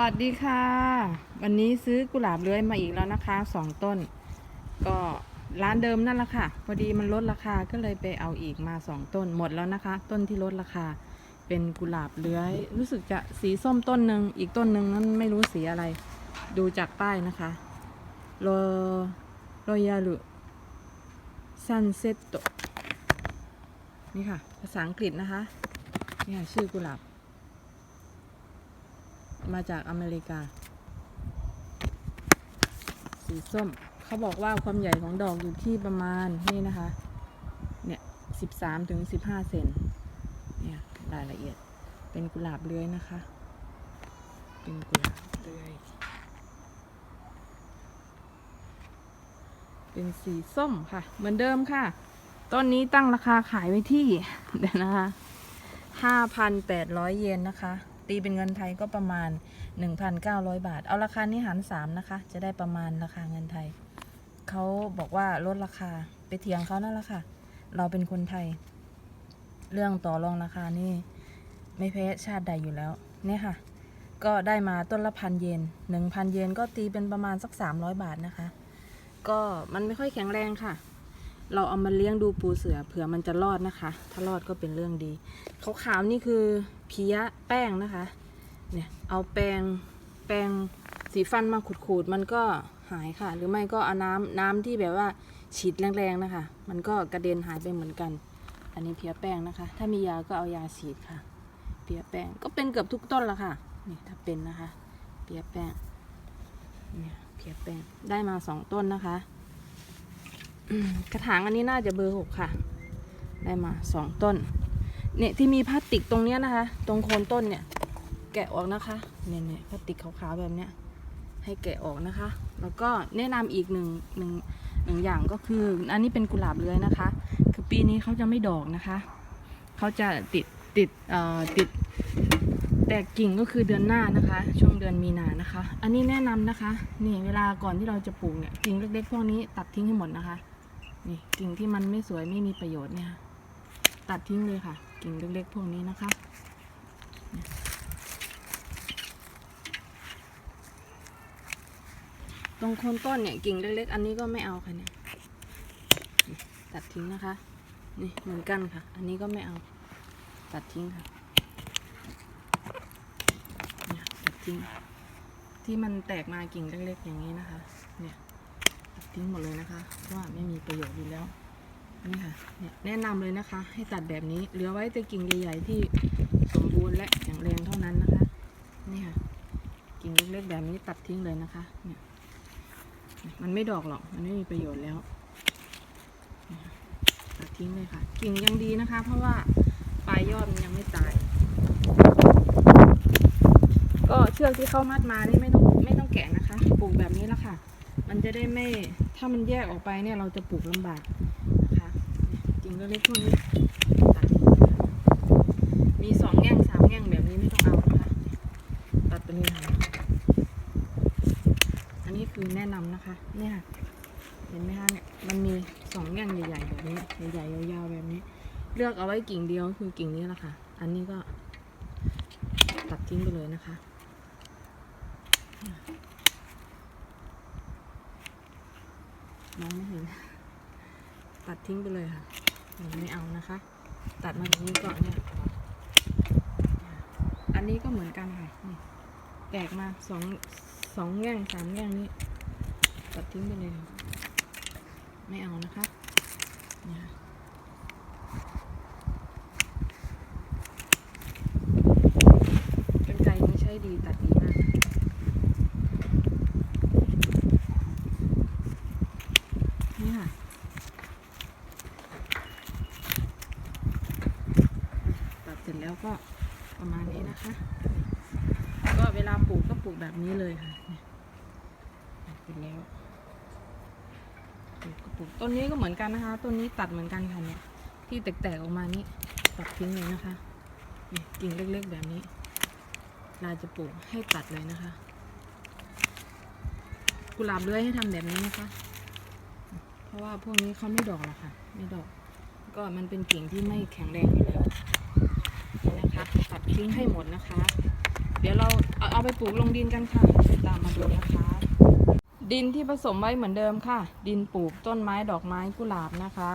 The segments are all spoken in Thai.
วัสดีค่ะ วันนี้ซื้อกุหลาบเลื้อยมาอีกแล้วนะคะสองต้น ก็ร้านเดิมนั่นแหละค่ะ พอดีมันลดราคาก็เลยไปเอาอีกมาสองต้นหมดแล้วนะคะ ต้นที่ลดราคา เป็นกุหลาบเลื้อย รู้สึกจะสีส้มต้นหนึ่งอีกต้นหนึ่งนั้นไม่รู้สีอะไร ดูจากป้ายนะคะโรโรยาลุซันเซตโตนี่ค่ะ ภาษาอังกฤษนะคะนี่ค่ะชื่อกุหลาบ มาจากอเมริกา สีส้ม เขาบอกว่าความใหญ่ของดอกอยู่ที่ประมาณนี่นะคะ เนี่ยสิบสามถึงสิบห้าเซนเนี่ยรายละเอียดเป็นกุหลาบเลื้อยนะคะ เป็นกุหลาบเลื้อย เป็นสีส้มค่ะ เหมือนเดิมค่ะ ต้นนี้ตั้งราคาขายไว้ที่ เดี๋ยวนะคะ5,800เยนนะคะ ตีเป็นเงินไทยก็ประมาณ 1,900 บาท เอาราคานี้หาร 3 นะคะ จะได้ประมาณราคาเงินไทย เขาบอกว่าลดราคาไปเถียงเขานั่นแหละค่ะ เราเป็นคนไทย เรื่องต่อรองราคานี่ไม่แพ้ชาติใดอยู่แล้ว เนี่ยค่ะ ก็ได้มาต้นละพันเยน1,000 เยนก็ตีเป็นประมาณสัก 300 บาทนะคะ ก็มันไม่ค่อยแข็งแรงค่ะ เราเอามาเลี้ยงดูปูเสือเผื่อมันจะรอดนะคะ ถ้ารอดก็เป็นเรื่องดีขาวๆนี่คือเพี้ยแป้งนะคะ เนี่ยเอาแป้งแป้งสีฟันมาขูดๆมันก็หายค่ะ หรือไม่ก็เอาน้ำน้ำที่แบบว่าฉีดแรงๆนะคะ มันก็กระเด็นหายไปเหมือนกัน อันนี้เพี้ยแป้งนะคะ ถ้ามียาก็เอายาฉีดค่ะ เพี้ยแป้งก็เป็นเกือบทุกต้นละค่ะนี่ถ้าเป็นนะคะ เพี้ยแป้งเนี่ยเพี้ยแป้งได้มาสองต้นนะคะ กระถางอันนี้น่าจะเบอร์หกค่ะ ได้มาสองต้น เนี่ยที่มีพลาสติกตรงเนี้ยนะคะ ตรงโคนต้นเนี่ย แกะออกนะคะ เนี่ยเนี่ยพลาสติกขาวๆแบบเนี้ย ให้แกะออกนะคะ แล้วก็แนะนำอีกหนึ่งหนึ่งหนึ่งอย่างก็คือ อันนี้เป็นกุหลาบเลื้อยนะคะ คือปีนี้เขาจะไม่ดอกนะคะ เขาจะติดติดเอ่อติดแตกกิ่งก็คือเดือนหน้านะคะ ช่วงเดือนมีนานะคะ อันนี้แนะนำนะคะ นี่เวลาก่อนที่เราจะปลูกเนี่ยกิ่งเล็กๆพวกนี้ตัดทิ้งให้หมดนะคะ นี่กิ่งที่มันไม่สวยไม่มีประโยชน์เนี่ย ตัดทิ้งเลยค่ะ กิ่งเล็กๆพวกนี้นะคะตรงโคนต้นเนี่ยกิ่งเล็กๆ อันนี้ก็ไม่เอาค่ะเนี่ยตัดทิ้งนะคะ นี่เหมือนกันค่ะ อันนี้ก็ไม่เอา ตัดทิ้งค่ะตัดทิ้ง ที่มันแตกมากิ่งเล็กๆอย่างนี้นะคะ ทิ้งหมดเลยนะคะเพราะว่าไม่มีประโยชน์อยู่แล้วนี่ค่ะเนี่ยแนะนำเลยนะคะ ให้ตัดแบบนี้เหลือไว้แต่กิ่งใหญ่ๆที่สมบูรณ์และแข็งแรงเท่านั้นนะคะนี่ค่ะกิ่งเล็กๆแบบนี้ตัดทิ้งเลยนะคะเนี่ยมันไม่ดอกหรอกมันไม่มีประโยชน์แล้วตัดทิ้งเลยค่ะ กิ่งยังดีนะคะ เพราะว่าปลายยอดมันยังไม่ตาย ก็เชือกที่เข้ามัดมานี่ไม่ต้องไม่ต้องแกะนะคะปลูกแบบนี้แล้วค่ะ มันจะได้ไม่ถ้ามันแยกออกไปเนี่ยเราจะปลูกลำบากนะคะจริงก็เล็กพวกนี้ตัดมีสองแง่งสามแง่งแบบนี้ไม่ต้องเอานะคะตัดไปเลยค่ะอันนี้คือแนะนำนะคะเนี่ยค่ะเห็นไหมคะเนี่ยมันมีสองแง่งใหญ่ๆแบบนี้ใหญ่ๆยาวๆแบบนี้ เลือกเอาไว้กิ่งเดียวคือกิ่งนี้แหละค่ะ อันนี้ก็ตัดทิ้งไปเลยนะคะ มองไม่เห็น ตัดทิ้งไปเลยค่ะไม่เอานะคะ ตัดมาตรงนี้ก่อนเนี่ย อันนี้ก็เหมือนกันค่ะนี่แตกมาสองสองแง่งสามแง่งนี้ ตัดทิ้งไปเลย ไม่เอานะคะเนี่ยค่ะเป็นไกรนี้ใช้ดีตัดดีมาก นี่ค่ะ ตัดเสร็จแล้วก็ประมาณนี้นะคะ ก็เวลาปลูกก็ปลูกแบบนี้เลยค่ะเนี่ยตัดเสร็จแล้วปลูกก็ปลูก ต้นนี้ก็เหมือนกันนะคะ ต้นนี้ตัดเหมือนกันค่ะเนี่ย ที่แตกๆออกมานี่ตัดทิ้งเลยนะคะกิ่งเล็กๆแบบนี้เราจะปลูกให้ตัดเลยนะคะ กุหลาบเลื้อยให้ทำแบบนี้นะคะ เพราะว่าพวกนี้เขาไม่ดอกหรอกค่ะ ไม่ดอก ก็มันเป็นกิ่งที่ไม่แข็งแรงอยู่แล้วนะคะ ตัดทิ้งให้หมดนะคะ เดี๋ยวเราเอาไปปลูกลงดินกันค่ะ ตามมาดูนะคะ ดินที่ผสมไว้เหมือนเดิมค่ะ ดินปลูกต้นไม้ดอกไม้กุหลาบนะคะ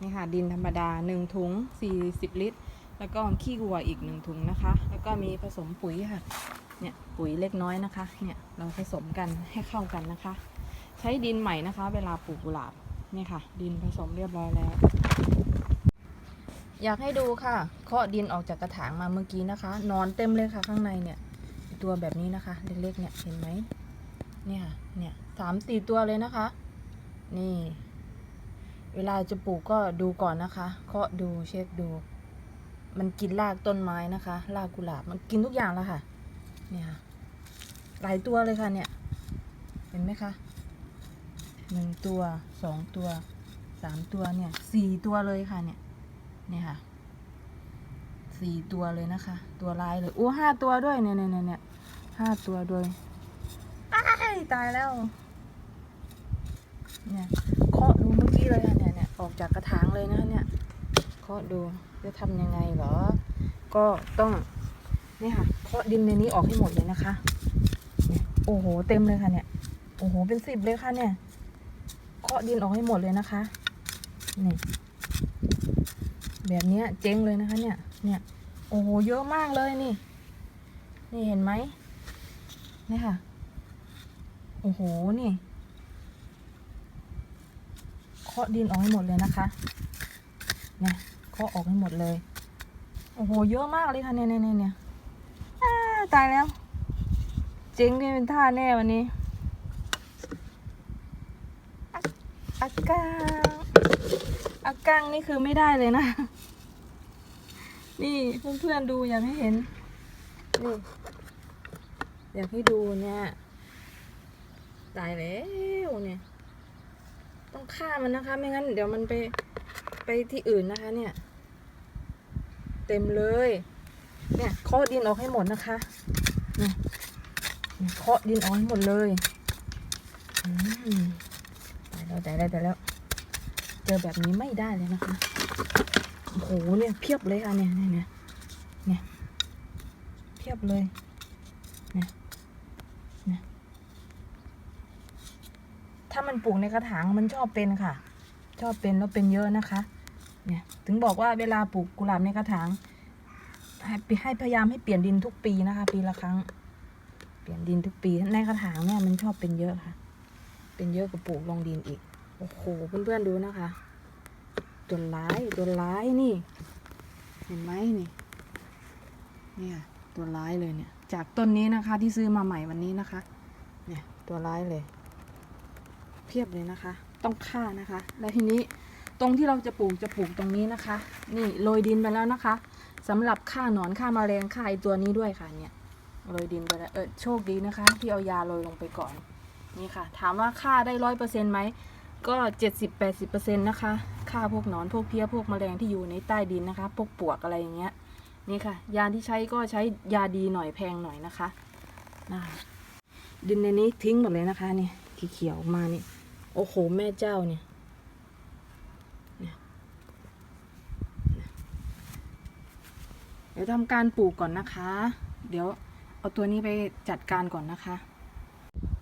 นี่ค่ะ ดินธรรมดา 1 ถุง 40 ลิตร แล้วก็ขี้วัวอีก 1 ถุงนะคะ แล้วก็มีผสมปุ๋ยค่ะเนี่ยปุ๋ยเล็กน้อยนะคะเนี่ยเราผสมกันให้เข้ากันนะคะ ใช้ดินใหม่นะคะ เวลาปลูกกุหลาบนี่ค่ะ ดินผสมเรียบร้อยแล้ว อยากให้ดูค่ะเคาะดินออกจากกระถางมาเมื่อกี้นะคะ นอนเต็มเลยค่ะข้างในเนี่ยตัวแบบนี้นะคะ เล็กๆเนี่ยเห็นไหม เนี่ยค่ะเนี่ยสามสี่ตัวเลยนะคะ นี่ เวลาจะปลูกก็ดูก่อนนะคะ เคาะดูเช็คดู มันกินรากต้นไม้นะคะรากกุหลาบมันกินทุกอย่างแล้วค่ะ เนี่ยค่ะหลายตัวเลยค่ะเนี่ย เห็นไหมคะหนึ่งตัวสองตัวสามตัวเนี่ยสี่ตัวเลยค่ะเนี่ยเนี่ยค่ะสี่ตัวเลยนะคะ ตัวลายเลยโอ้ห้าตัวด้วยเนี่ยเนี่ยเนี่ยเนี่ยห้าตัวด้วย ยตายแล้ว เนี่ยเคาะดูเมื่อกี้เลยค่ะเนี่ยเนี่ยออกจากกระถางเลยนะเนี่ยเคาะดูจะทำยังไงเหรอ ก็ต้องเนี่ยค่ะเคาะดินในนี้ออกให้หมดเลยนะคะโอ้โห เต็มเลยค่ะเนี่ย โอ้โห เป็นสิบเลยค่ะเนี่ย เคาะดินออกให้หมดเลยนะคะ นี่ แบบเนี้ยเจ๊งเลยนะคะ เนี่ย เนี่ย โอ้โห เยอะมากเลยนี่ นี่เห็นไหมนี่ค่ะ โอ้โห นี่เคาะดินออกให้หมดเลยนะคะเนี่ยเคาะออกให้หมดเลย โอ้โห เยอะมากเลยค่ะเนี่ยเนี่ยเนี่ยเนี่ยตายแล้ว เจ๊งนี่เป็นท่าแน่วันนี้อากางอากังนี่คือไม่ได้เลยนะ นี่เพื่อนๆดูอยากให้เห็น นี่ อยากให้ดูเนี่ย ตายแล้วเนี่ย ต้องฆ่ามันนะคะ ไม่งั้น เดี๋ยวมันไปไปที่อื่นนะคะ เนี่ย เต็มเลย เนี่ยเคาะดินออกให้หมดนะคะเนี่ยเคาะดินออกให้หมดเลยตายแล้วตายแล้วตายแล้ว เจอแบบนี้ไม่ได้เลยนะคะโอ้โหเนี่ยเพียบเลยค่ะเนี่ยเนี่ยเนี่ยเพียบเลย เนี่ย ถ้ามันปลูกในกระถางมันชอบเป็นค่ะ ชอบเป็นแล้วเป็นเยอะนะคะ เนี่ยถึงบอกว่าเวลาปลูกกุหลาบในกระถางให้ให้พยายามให้เปลี่ยนดินทุกปีนะคะ ปีละครั้ง เปลี่ยนดินทุกปีในกระถางเนี่ยมันชอบเป็นเยอะค่ะ เป็นเยอะกว่าปลูกลงดินอีกโอ้โหเพื่อนๆดูนะคะตัวร้ายตัวร้ายนี่ เห็นไหมนี่เนี่ยตัวร้ายเลยเนี่ย จากต้นนี้นะคะที่ซื้อมาใหม่วันนี้นะคะ เนี่ยตัวร้ายเลย เพียบเลยนะคะ ต้องฆ่านะคะ แล้วทีนี้ตรงที่เราจะปลูกจะปลูกตรงนี้นะคะ นี่โรยดินไปแล้วนะคะสำหรับฆ่าหนอนฆ่าแมลงฆ่าไอตัวนี้ด้วยค่ะเนี่ยโรยดินไปแล้วเออโชคดีนะคะ ที่เอายาโรยลงไปก่อนนี่ค่ะ ถามว่าฆ่าได้ร้อยเปอร์เซ็นต์ไหมก็เจ็ดสิบแปดสิบเปอร์เซ็นต์นะคะฆ่าพวกหนอนพวกเพี้ยพวกแมลงที่อยู่ในใต้ดินนะคะ พวกปวกอะไรอย่างเงี้ยนี่ค่ะ ยาที่ใช้ก็ใช้ยาดีหน่อยแพงหน่อยนะคะนะดินในนี้ทิ้งหมดเลยนะคะนี่เขียวๆออกมานี่ โอ้โห แม่เจ้าเนี่ยเดี๋ยวทำการปลูกก่อนนะคะ เดี๋ยวเอาตัวนี้ไปจัดการก่อนนะคะ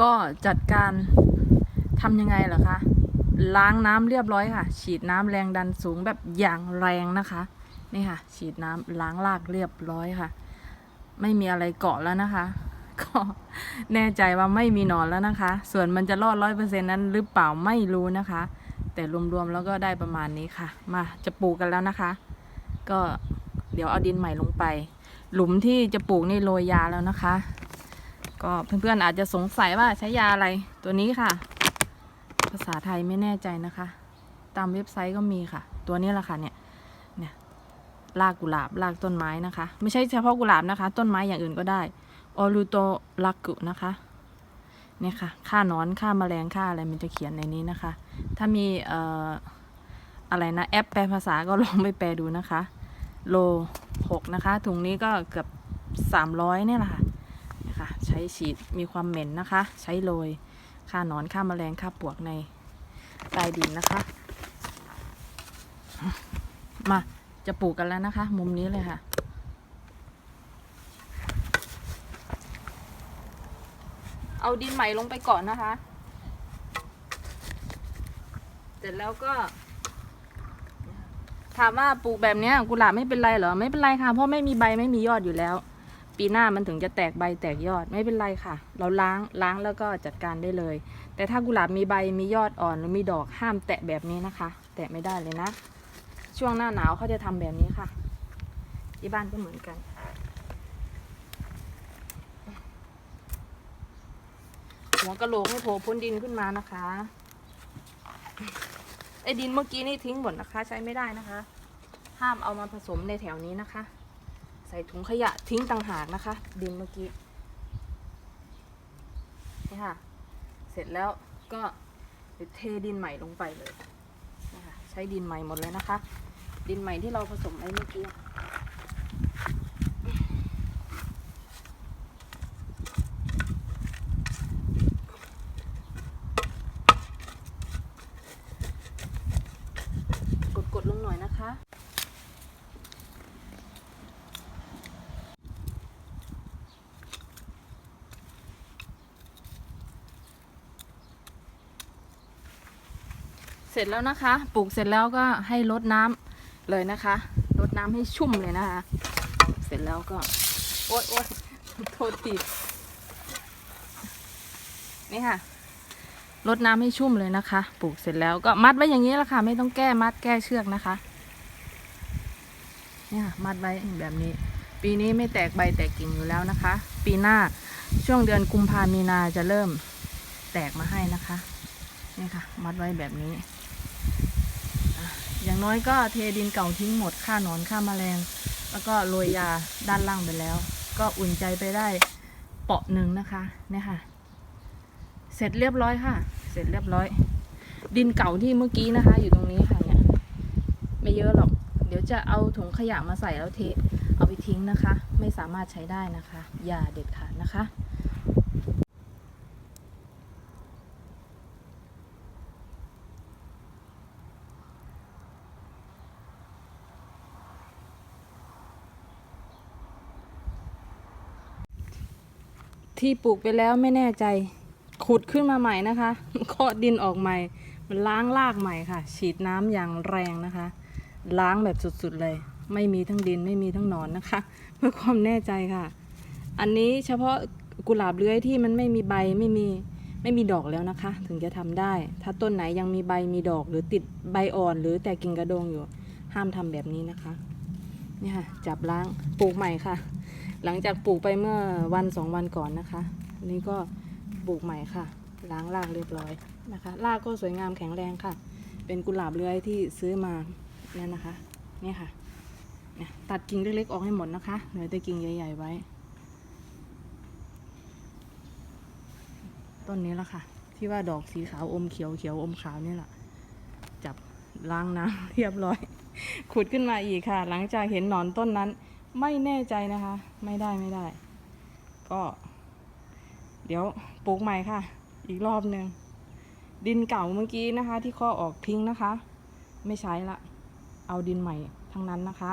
ก็จัดการทำยังไงเหรอคะ ล้างน้ำเรียบร้อยค่ะ ฉีดน้ำแรงดันสูงแบบอย่างแรงนะคะ นี่ค่ะ ฉีดน้ำล้างรากเรียบร้อยค่ะ ไม่มีอะไรเกาะแล้วนะคะ ก็แน่ใจว่าไม่มีหนอนแล้วนะคะ ส่วนมันจะรอดร้อยเปอร์เซ็นนั้นหรือเปล่าไม่รู้นะคะ แต่รวมๆแล้วก็ได้ประมาณนี้ค่ะ มาจะปลูกกันแล้วนะคะ ก็เดี๋ยวเอาดินใหม่ลงไป หลุมที่จะปลูกนี่โรยยาแล้วนะคะ ก็เพื่อนๆอาจจะสงสัยว่าใช้ยาอะไรตัวนี้ค่ะ ภาษาไทยไม่แน่ใจนะคะ ตามเว็บไซต์ก็มีค่ะ ตัวนี้แหละค่ะเนี่ยเนี่ยรากกุหลาบรากต้นไม้นะคะ ไม่ใช่เฉพาะกุหลาบนะคะ ต้นไม้อย่างอื่นก็ได้ ออรูโตลักกุนะคะเนี่ยค่ะ ค่านอน ค่าแมลง ค่าอะไรมันจะเขียนในนี้นะคะ ถ้ามีเอ่ออะไรนะ แอปแปลภาษาก็ลองไปแปลดูนะคะ โลหกนะคะ ถุงนี้ก็เกือบสามร้อยเนี่ยแหละค่ะนะคะ ใช้ฉีด มีความเหม็นนะคะ ใช้โรย ค่านอน ค่าแมลง ค่าปวกในใต้ดินนะคะ มา จะปลูกกันแล้วนะคะ มุมนี้เลยค่ะ เอาดินใหม่ลงไปก่อนนะคะ เสร็จแล้วก็ถามว่าปลูกแบบเนี้ยกุหลาบไม่เป็นไรเหรอ ไม่เป็นไรค่ะ เพราะไม่มีใบไม่มียอดอยู่แล้ว ปีหน้ามันถึงจะแตกใบแตกยอดไม่เป็นไรค่ะ เราล้างล้างแล้วก็จัดการได้เลย แต่ถ้ากุหลาบมีใบมียอดอ่อนหรือมีดอกห้ามแตะแบบนี้นะคะ แตะไม่ได้เลยนะ ช่วงหน้าหนาวเขาจะทำแบบนี้ค่ะ ที่บ้านก็เหมือนกัน หัวกะโหลกให้โผล่พ้นดินขึ้นมานะคะไอ้ดินเมื่อกี้นี่ทิ้งหมดนะคะ ใช้ไม่ได้นะคะ ห้ามเอามาผสมในแถวนี้นะคะ ใส่ถุงขยะทิ้งต่างหากนะคะ ดินเมื่อกี้นี่ค่ะ เสร็จแล้วก็เทดินใหม่ลงไปเลยนะคะใช้ดินใหม่หมดเลยนะคะ ดินใหม่ที่เราผสมไว้เมื่อกี้ดกดลงหน่อยนะคะ เส ร็จแล้วนะคะ ปลูกเสร็จแล้วก็ให้รดน้ำเลยนะคะรดน้ำให้ชุ่มเลยนะคะ เสร็จแล้วก็ โอ๊ยโอ๊ยโทษทีนี่ค่ะรดน้ำให้ชุ่มเลยนะคะ ปลูกเสร็จแล้วก็มัดไว้อย่างนี้แหละค่ะ ไม่ต้องแก้มัดแก้เชือกนะคะ เนี่ยค่ะมัดไว้แบบนี้ ปีนี้ไม่แตกใบแตกกิ่งอยู่แล้วนะคะ ปีหน้าช่วงเดือนกุมภามีนาจะเริ่มแตกมาให้นะคะ นี่ค่ะ มัดไว้แบบนี้ อย่างน้อยก็เทดินเก่าทิ้งหมดฆ่าหนอนฆ่าแมลง แล้วก็โรยยาด้านล่างไปแล้ว ก็อุ่นใจไปได้เปาะหนึ่งนะคะเนี่ยค่ะ เสร็จเรียบร้อยค่ะ เสร็จเรียบร้อย ดินเก่าที่เมื่อกี้นะคะ อยู่ตรงนี้ค่ะเนี่ยไม่เยอะหรอก เดี๋ยวจะเอาถุงขยะมาใส่แล้วเทเอาไปทิ้งนะคะ ไม่สามารถใช้ได้นะคะอย่าเด็ดขาดนะคะ ที่ปลูกไปแล้วไม่แน่ใจ ขุดขึ้นมาใหม่นะคะเคาะดินออกใหม่ มันล้างรากใหม่ค่ะ ฉีดน้ำอย่างแรงนะคะ ล้างแบบสุดๆเลย ไม่มีทั้งดินไม่มีทั้งหนอนนะคะ เพื่อความแน่ใจค่ะ อันนี้เฉพาะกุหลาบเลื้อยที่มันไม่มีใบไม่มีไม่มีดอกแล้วนะคะ ถึงจะทำได้ ถ้าต้นไหนยังมีใบมีดอก หรือติดใบอ่อน หรือแต่กิ่งกระโดงอยู่ ห้ามทำแบบนี้นะคะนี่ค่ะจับล้างปลูกใหม่ค่ะ หลังจากปลูกไปเมื่อวันสองวันก่อนนะคะอันนี่ก็ปลูกใหม่ค่ะ ล้างรากเรียบร้อยนะคะรากก็สวยงามแข็งแรงค่ะ เป็นกุหลาบเลื้อยที่ซื้อมาเนี่ยนะคะนี่ค่ะตัดกิ่งเล็กๆออกให้หมดนะคะเหลือแต่กิ่งใหญ่ ๆ ไว้ ต้นนี้ละค่ะ ที่ว่าดอกสีขาวอมเขียวเขียวอมขาวนี่แหละจับล้างน้ำเรียบร้อย ขุดขึ้นมาอีกค่ะ หลังจากเห็นหนอนต้นนั้น ไม่แน่ใจนะคะ ไม่ได้ไม่ได้ ก็ เดี๋ยวปลูกใหม่ค่ะ อีกรอบหนึ่งดินเก่าเมื่อกี้นะคะ ที่ข้อออกทิ้งนะคะ ไม่ใช้ละ เอาดินใหม่ทั้งนั้นนะคะ